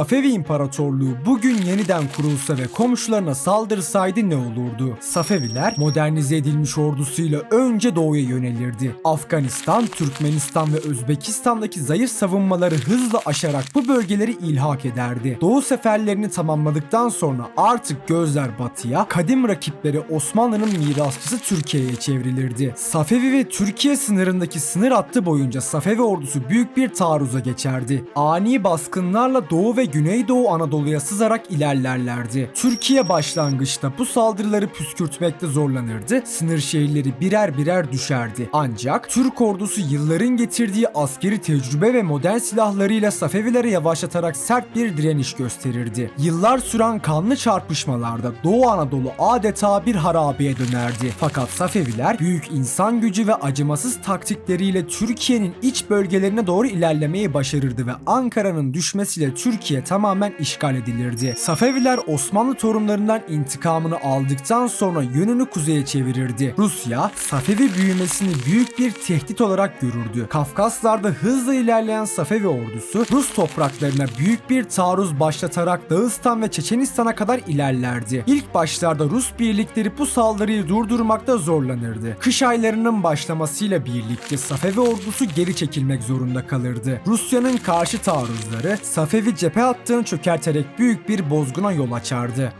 Safevi İmparatorluğu bugün yeniden kurulsa ve komşularına saldırsaydı ne olurdu? Safeviler modernize edilmiş ordusuyla önce doğuya yönelirdi. Afganistan, Türkmenistan ve Özbekistan'daki zayıf savunmaları hızla aşarak bu bölgeleri ilhak ederdi. Doğu seferlerini tamamladıktan sonra artık gözler batıya, kadim rakipleri Osmanlı'nın mirasçısı Türkiye'ye çevrilirdi. Safevi ve Türkiye sınırındaki sınır hattı boyunca Safevi ordusu büyük bir taarruza geçerdi. Ani baskınlarla Doğu ve Güneydoğu Anadolu'ya sızarak ilerlerlerdi. Türkiye başlangıçta bu saldırıları püskürtmekte zorlanırdı, sınır şehirleri birer birer düşerdi. Ancak Türk ordusu yılların getirdiği askeri tecrübe ve modern silahlarıyla Safevilere yavaşlatarak sert bir direniş gösterirdi. Yıllar süren kanlı çarpışmalarda Doğu Anadolu adeta bir harabeye dönerdi. Fakat Safeviler büyük insan gücü ve acımasız taktikleriyle Türkiye'nin iç bölgelerine doğru ilerlemeyi başarırdı ve Ankara'nın düşmesiyle Türkiye tamamen işgal edilirdi. Safeviler Osmanlı torunlarından intikamını aldıktan sonra yönünü kuzeye çevirirdi. Rusya, Safevi büyümesini büyük bir tehdit olarak görürdü. Kafkaslarda hızla ilerleyen Safevi ordusu Rus topraklarına büyük bir taarruz başlatarak Dağıstan ve Çeçenistan'a kadar ilerlerdi. İlk başlarda Rus birlikleri bu saldırıyı durdurmakta zorlanırdı. Kış aylarının başlamasıyla birlikte Safevi ordusu geri çekilmek zorunda kalırdı. Rusya'nın karşı taarruzları Safevi cephe hattını çökerterek büyük bir bozguna yol açardı.